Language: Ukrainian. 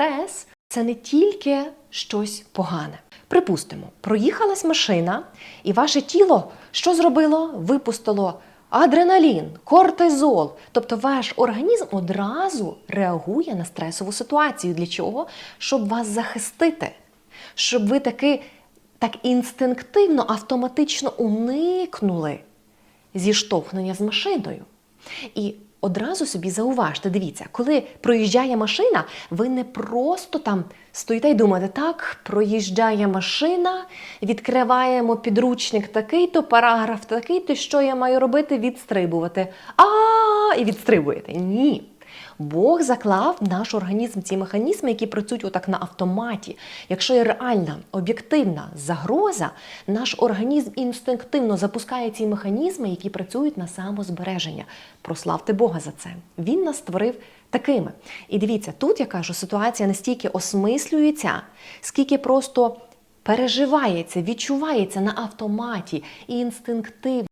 стрес це не тільки щось погане. Припустимо, проїхалась машина, і ваше тіло що зробило? Випустило адреналін, кортизол. Тобто ваш організм одразу реагує на стресову ситуацію. Для чого? Щоб вас захистити, щоб ви таки так інстинктивно, автоматично уникнули зіштовхнення з машиною. І одразу собі зауважте, дивіться, коли проїжджає машина, ви не просто там стоїте і думаєте, так, проїжджає машина, відкриваємо підручник такий-то, параграф такий-то, що я маю робити? Відстрибувати. А, і відстрибуєте. Ні. Бог заклав в наш організм ці механізми, які працюють отак на автоматі. Якщо є реальна об'єктивна загроза, наш організм інстинктивно запускає ці механізми, які працюють на самозбереження. Прославте Бога за це. Він нас створив такими. І дивіться, тут я кажу, ситуація не стільки осмислюється, скільки просто переживається, відчувається на автоматі і інстинктивно.